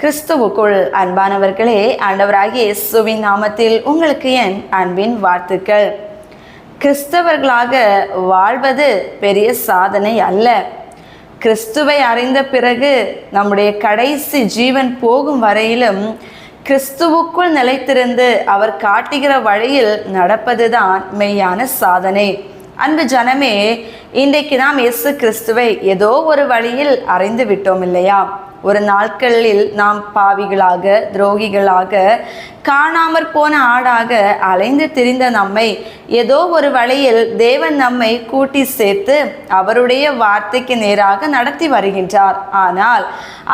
கிறிஸ்துவுக்குள் அன்பானவர்களே ஆண்டவராகிய இயேசுவின் நாமத்தில் உங்களுக்கு என் அன்பின் வாழ்த்துக்கள். கிறிஸ்தவர்களாக வாழ்வது பெரிய சாதனை அல்ல. கிறிஸ்துவை அறிந்த பிறகு நம்முடைய கடைசி ஜீவன் போகும் வரையிலும் கிறிஸ்துவுக்குள் நிலைத்திருந்து அவர் காட்டுகிற வழியில் நடப்பதுதான் மெய்யான சாதனை. அன்பு ஜனமே இன்றைக்கு நாம் இயேசு கிறிஸ்துவை ஏதோ ஒரு வழியில் அறிந்து விட்டோம் இல்லையா? ஒரு நாட்களில் நாம் பாவிகளாக துரோகிகளாக காணாமற் போன ஆடாக அலைந்து திரிந்த நம்மை ஏதோ ஒரு வழியில் தேவன் நம்மை கூட்டி சேர்த்து அவருடைய வார்த்தைக்கு நேராக நடத்தி வருகின்றார். ஆனால்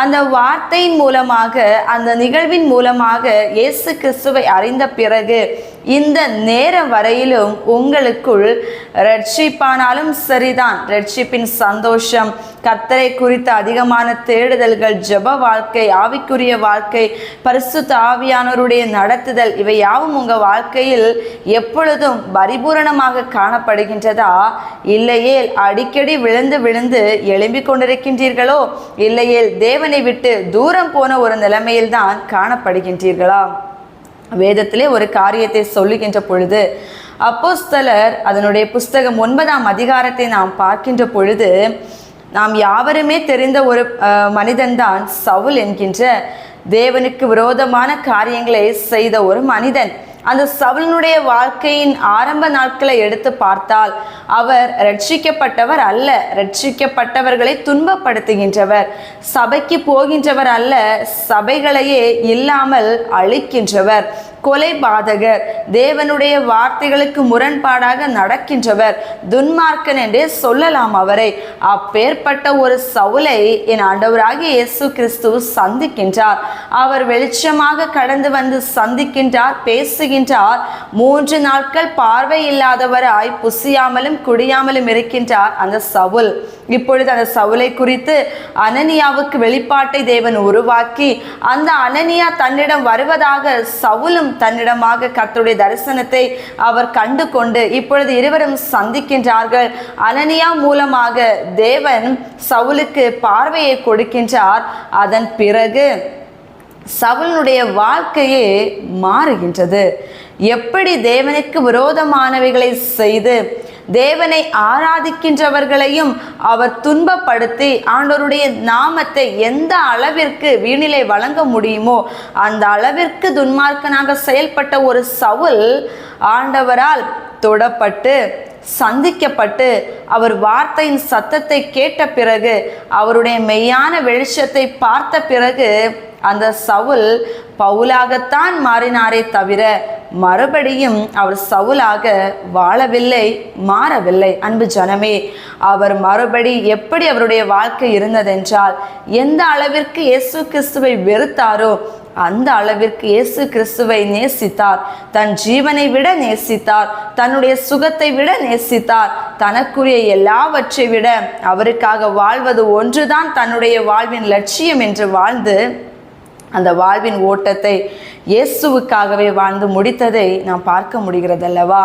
அந்த வார்த்தையின் மூலமாக அந்த நிகழ்வின் மூலமாக இயேசு கிறிஸ்துவை அறிந்த பிறகு இந்த நேரம் வரையிலும் உங்களுக்குள் ரட்சிப்பானாலும் சரிதான். ரட்சிப்பின் சந்தோஷம் கத்தரை குறித்த அதிகமான தேடுதல்கள் ஜெப வாழ்க்கை ஆவிக்குரிய வாழ்க்கை பரிசுத்த ஆவியானோருடைய நடத்துதல் இவை யாவும் உங்கள் வாழ்க்கையில் எப்பொழுதும் பரிபூரணமாக காணப்படுகின்றதா? இல்லையேல் அடிக்கடி விழுந்து விழுந்து எழும்பிக் கொண்டிருக்கின்றீர்களோ? இல்லையேல் தேவனை விட்டு தூரம் போன ஒரு நிலைமையில்தான் காணப்படுகின்றீர்களா? வேதத்திலே ஒரு காரியத்தை சொல்லுகின்ற பொழுது அப்போஸ்தலர் அதனுடைய புஸ்தகம் ஒன்பதாம் அதிகாரத்தை நாம் பார்க்கின்ற பொழுது நாம் யாவருமே தெரிந்த ஒரு மனிதன்தான் சவுல் என்கின்ற தேவனுக்கு விரோதமான காரியங்களை செய்த ஒரு மனிதன். அந்த சவுலனுடைய வாழ்க்கையின் ஆரம்ப நாட்களை எடுத்து பார்த்தால் அவர் ரட்சிக்கப்பட்டவர் அல்ல ரட்சிக்கப்பட்டவர்களை துன்பப்படுத்துகின்றவர். சபைக்கு போகின்றவர் அல்ல சபைகளையே இல்லாமல் அழிக்கின்றவர். கொலை பாதகர் தேவனுடைய வார்த்தைகளுக்கு முரண்பாடாக நடக்கின்றவர். துன்மார்க்கன் என்றே சொல்லலாம் அவரை. அப்பேற்பட்ட ஒரு சவுலை என் ஆண்டவராகிய இயேசு கிறிஸ்து சந்திக்கின்றார். அவர் வெளிச்சமாக கடந்து வந்து சந்திக்கின்றார் பேசுகின்றார். மூன்று நாட்கள் பார்வை இல்லாதவராய் புசியாமலும் குடியாமலும் இருக்கின்றார் அந்த சவுல். இப்பொழுது அந்த சவுலை குறித்து அனனியாவுக்கு வெளிப்பாட்டை தேவன் உருவாக்கி அந்த அனனியா தன்னிடம் வருவதாக சவுலும் தன்னிடமாக கர்த்தருடைய தரிசனத்தை அவர் கண்டு கொண்டு இப்பொழுது இருவரும் சந்திக்கின்றார்கள். அனனியா மூலமாக தேவன் சவுலுக்கு பார்வையை கொடுக்கின்றார். அதன் பிறகு சவுலனுடைய வாழ்க்கையே மாறுகின்றது. எப்படி தேவனுக்கு விரோதமானவைகளை செய்து தேவனை ஆராதிக்கின்றவர்களையும் அவர் துன்பப்படுத்தி ஆண்டவருடைய நாமத்தை எந்த அளவிற்கு வீணிலை வழங்க முடியுமோ அந்த அளவிற்கு துன்மார்க்கனாக செயல்பட்ட ஒரு சவுல் ஆண்டவரால் தொடப்பட்டு சந்திக்கப்பட்டு அவர் வார்த்தையின் சத்தத்தை கேட்ட பிறகு அவருடைய மெய்யான வெளிச்சத்தை பார்த்த பிறகு அந்த சவுல் பவுலாகத்தான் மாறினாரே தவிர மறுபடியும் அவர் சவுலாக வாழவில்லை மாறவில்லை. அன்பு ஜனமே அவர் மறுபடி எப்படி அவருடைய வாழ்க்கை இருந்ததென்றால் எந்த அளவிற்கு இயேசு கிறிஸ்துவை வெறுத்தாரோ அந்த அளவிற்கு இயேசு கிறிஸ்துவை நேசித்தார். தன் ஜீவனை விட நேசித்தார் தன்னுடைய சுகத்தை விட நேசித்தார். தனக்குரிய எல்லாவற்றை விட அவருக்காக வாழ்வது ஒன்றுதான் தன்னுடைய வாழ்வின் லட்சியம் என்று வாழ்ந்து அந்த வாழ்வின் ஓட்டத்தை இயேசுவுக்காகவே வாழ்ந்து முடித்ததை நாம் பார்க்க முடிகிறது அல்லவா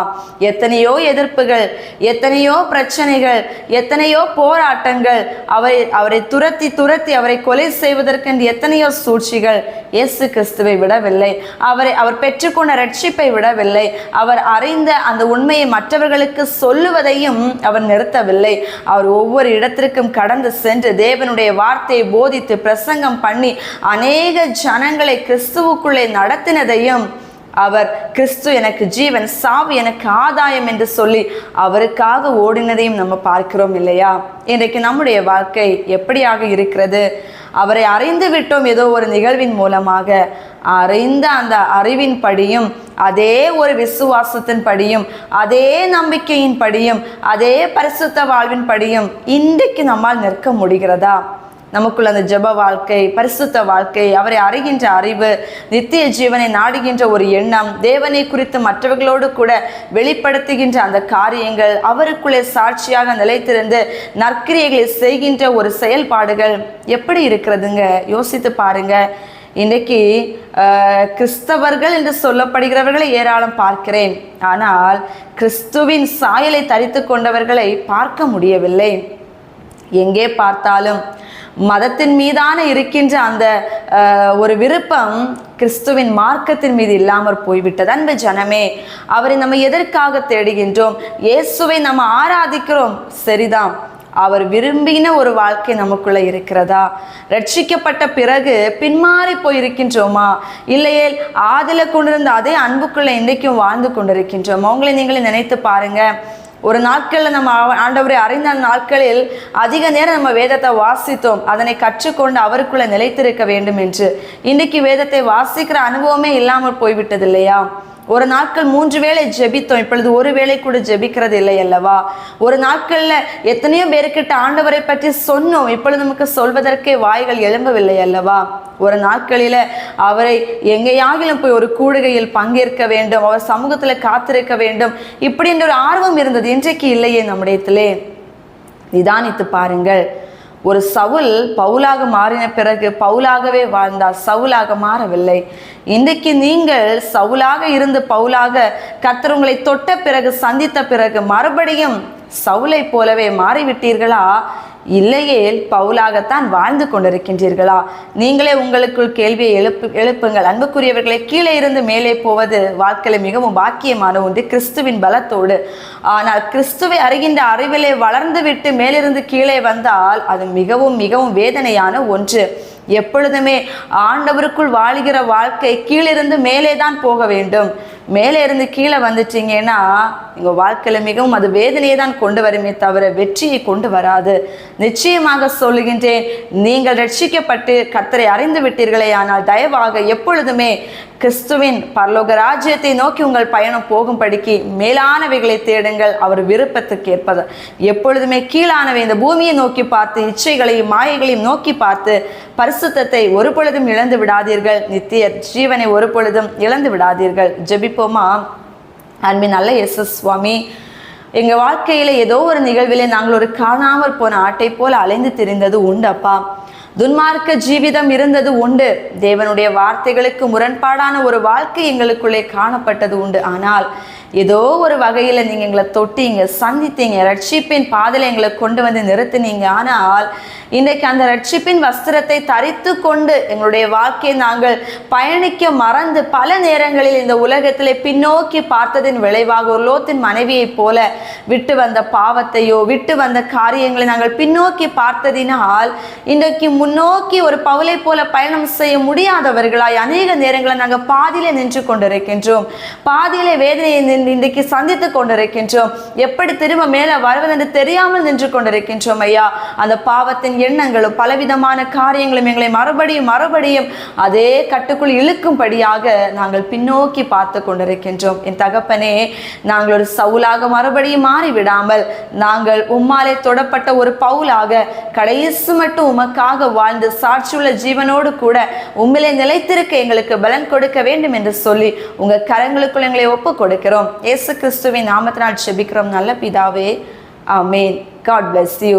எத்தனையோ எதிர்ப்புகள் எத்தனையோ பிரச்சனைகள் எத்தனையோ போராட்டங்கள் அவரை அவரை துரத்தி துரத்தி அவரை கொலை செய்வதற்கென்று எத்தனையோ சூழ்ச்சிகள் இயேசு கிறிஸ்துவை விடவில்லை. அவரை அவர் பெற்றுக்கொண்ட ரட்சிப்பை விடவில்லை. அவர் அறிந்த அந்த உண்மையை மற்றவர்களுக்கு சொல்லுவதையும் அவர் நிறுத்தவில்லை. அவர் ஒவ்வொரு இடத்திற்கும் கடந்து சென்று தேவனுடைய வார்த்தையை போதித்து பிரசங்கம் பண்ணி அநேக ஜனங்களை கிறிஸ்துவுக்குள்ளே நடத்தினதையும் அவர் கிறிஸ்து எனக்கு ஜீவன் சாவு எனக்கு ஆதாயம் என்று சொல்லி அவருக்காக ஓடினதையும் நம்ம பார்க்கிறோம் இல்லையா? இன்றைக்கு நம்முடைய வாழ்க்கை எப்படியாக இருக்கிறது? அவரை அறிந்து விட்டோம் ஏதோ ஒரு நிகழ்வின் மூலமாக. அறிந்த அந்த அறிவின் படியும் அதே ஒரு விசுவாசத்தின் படியும் அதே நம்பிக்கையின் படியும் அதே பரிசுத்த வாழ்வின் படியும் இன்றைக்கு நம்மால் நிற்க முடிகிறதா? நமக்குள்ள அந்த ஜெப வாழ்க்கை பரிசுத்த வாழ்க்கை அவரை அறிகின்ற அறிவு நித்திய ஜீவனை நாடுகின்ற ஒரு எண்ணம் தேவனை குறித்து மற்றவர்களோடு கூட வெளிப்படுத்துகின்ற அந்த காரியங்கள் அவருக்குள்ளே சாட்சியாக நிலைத்திருந்து நற்கிரியைகளை செய்கின்ற ஒரு செயல்பாடுகள் எப்படி இருக்கிறதுங்க? யோசித்து பாருங்க. இன்றைக்கு கிறிஸ்தவர்கள் என்று சொல்லப்படுகிறவர்களை ஏராளம் பார்க்கிறேன். ஆனால் கிறிஸ்துவின் சாயலை தரித்து கொண்டவர்களை பார்க்க முடியவில்லை. எங்கே பார்த்தாலும் மதத்தின் மீதான இருக்கின்ற அந்த ஒரு விருப்பம் கிறிஸ்துவின் மார்க்கத்தின் மீது இல்லாமற் போய்விட்டது. அன்பு ஜனமே அவரை நம்ம எதற்காக தேடுகின்றோம்? இயேசுவை நம்ம ஆராதிக்கிறோம். சரிதான் அவர் விரும்பின ஒரு வாழ்க்கை நமக்குள்ள இருக்கிறதா? ரட்சிக்கப்பட்ட பிறகு பின்மாறி போயிருக்கின்றோமா? இல்லையே ஆதில கொண்டிருந்த அதே அன்புக்குள்ள இன்றைக்கும் வாழ்ந்து கொண்டிருக்கின்றோமா? உங்களை நீங்களே நினைத்து பாருங்க. ஒரு நாட்களில் நம்ம ஆண்டவரை அறிந்த நாட்களில் அதிக நேரம் நம்ம வேதத்தை வாசித்தோம். அதனை கற்றுக்கொண்டு அவருக்குள்ளே நிலைத்திருக்க வேண்டும் என்று. இன்னைக்கு வேதத்தை வாசிக்கிற அனுபவமே இல்லாமல் போய்விட்டது இல்லையா? ஒரு நாட்கள் மூன்று வேளை ஜெபித்தோம். இப்பொழுது ஒரு வேளை கூட ஜெபிக்கிறது இல்லை அல்லவா? ஒரு நாட்கள்ல எத்தனையோ பேருக்கிட்ட ஆண்டவரை பற்றி சொன்னோம். இப்பொழுது நமக்கு சொல்வதற்கே வாய்கள் எழும்பவில்லை அல்லவா? ஒரு நாட்களில அவரை எங்கேயாகிலும் போய் ஒரு கூடுகையில் பங்கேற்க வேண்டும். அவர் சமூகத்துல காத்திருக்க வேண்டும். இப்படின்ற ஒரு ஆர்வம் இருந்தது. இன்றைக்கு இல்லையே நம்முடையத்திலே நிதானித்து பாருங்கள். ஒரு சவுல் பவுலாக மாறின பிறகு பவுலாகவே வாழ்ந்தார் சவுலாக மாறவில்லை. இன்றைக்கு நீங்கள் சவுலாக இருந்து பவுலாக கத்தருங்களை தொட்ட பிறகு சந்தித்த பிறகு மறுபடியும் சவுலை போலவே மாறிவிட்டீர்களா? இல்லையேல் பவுலாகத்தான் வாழ்ந்து கொண்டிருக்கின்றீர்களா? நீங்களே உங்களுக்குள் கேள்வியை எழுப்பு எழுப்புங்கள். அன்புக்குரியவர்களை கீழே இருந்து மேலே போவது வாழ்க்கையில் மிகவும் பாக்கியமான ஒன்று கிறிஸ்துவின் பலத்தோடு. ஆனால் கிறிஸ்துவை அறிகின்ற அறிவிலே வளர்ந்து விட்டு மேலிருந்து கீழே வந்தால் அது மிகவும் மிகவும் வேதனையான ஒன்று. எப்பொழுதுமே ஆண்டவருக்குள் வாழுகிற வாழ்க்கை கீழிருந்து மேலே தான் போக வேண்டும். மேலே இருந்து கீழே வந்துட்டீங்கன்னா உங்கள் வாழ்க்கையில் மிகவும் அது வேதனையை தான் கொண்டு வருமே தவிர வெற்றியை கொண்டு வராது. நிச்சயமாக சொல்லுகின்றேன் நீங்கள் ரட்சிக்கப்பட்டு கர்த்தரை அறிந்து விட்டீர்களே ஆனால் தயவாக எப்பொழுதுமே கிறிஸ்துவின் பரலோக ராஜ்யத்தை நோக்கி உங்கள் பயணம் போகும்படிக்கு மேலானவைகளை தேடுங்கள் அவர் விருப்பத்துக்கு ஏற்பது எப்பொழுதுமே கீழானவை இந்த பூமியை நோக்கி பார்த்து இச்சைகளையும் மாயைகளையும் நோக்கி பார்த்து பரிசுத்தத்தை ஒரு பொழுதும் இழந்து விடாதீர்கள். நித்திய ஜீவனை ஒரு பொழுதும் இழந்து விடாதீர்கள். ஜெபிப்போமா அன்பின் நல்ல எஸ் சுவாமி எங்கள் வாழ்க்கையில் ஏதோ ஒரு நிகழ்விலே நாங்கள் ஒரு காணாமல் போன ஆட்டை போல் அலைந்து திரிந்தது உண்டு அப்பா. துன்மார்க்க ஜீவிதம் இருந்தது உண்டு. தேவனுடைய வார்த்தைகளுக்கு முரண்பாடான ஒரு வாழ்க்கை எங்களுக்குள்ளே காணப்பட்டது உண்டு. ஆனால் ஏதோ ஒரு வகையில் நீங்கள் எங்களை தொட்டீங்க சந்தித்தீங்க ரட்சிப்பின் பாதையில் எங்களை கொண்டு வந்து நிறுத்தினீங்க. ஆனால் இன்றைக்கு அந்த ரட்சிப்பின் வஸ்திரத்தை தரித்து கொண்டு எங்களுடைய வாழ்க்கையை நாங்கள் பயணிக்க மறந்து பல நேரங்களில் இந்த உலகத்திலே பின்னோக்கி பார்த்ததின் விளைவாக ஒரு லோத்தின் மனைவியைப் போல விட்டு வந்த பாவத்தையோ விட்டு வந்த காரியங்களை நாங்கள் பின்னோக்கி பார்த்ததினால் இன்றைக்கு முன்னோக்கி ஒரு பவுலை போல பயணம் செய்ய முடியாதவர்களாய் அநேக நேரங்களை நாங்கள் பாதியிலே நின்று கொண்டிருக்கின்றோம். பாதியிலே வேதனையை நின்று இன்றைக்கு சந்தித்து கொண்டிருக்கின்றோம். எப்படி திரும்ப மேலே வருவதென்று தெரியாமல் நின்று கொண்டிருக்கின்றோம் ஐயா. அந்த பாவத்தின் எண்ணங்களும் பலவிதமான காரியங்களும் எங்களை மறுபடியும் மறுபடியும் அதே கட்டுக்குள் இழுக்கும்படியாக நாங்கள் பின்னோக்கி பார்த்து கொண்டிருக்கின்றோம். என் தகப்பனே நாங்கள் ஒரு சவுலாக மறுபடியும் மாறிவிடாமல் நாங்கள் உம்மாலே தொடப்பட்ட ஒரு பவுலாக கடைசி மட்டும் உமக்காக வாழ்ந்து சாட்சியுள்ள ஜீவனோடு கூட உம்மிலே நிலைத்திருக்க எங்களுக்கு பலன் கொடுக்க வேண்டும் என்று சொல்லி உங்க கரங்களுக்குள் எங்களை ஒப்பு கொடுக்கிறோம். இயேசு கிறிஸ்துவின் நாமத்தினால் செபிக்கிறோம் நல்ல பிதாவே. ஆமேன். God bless you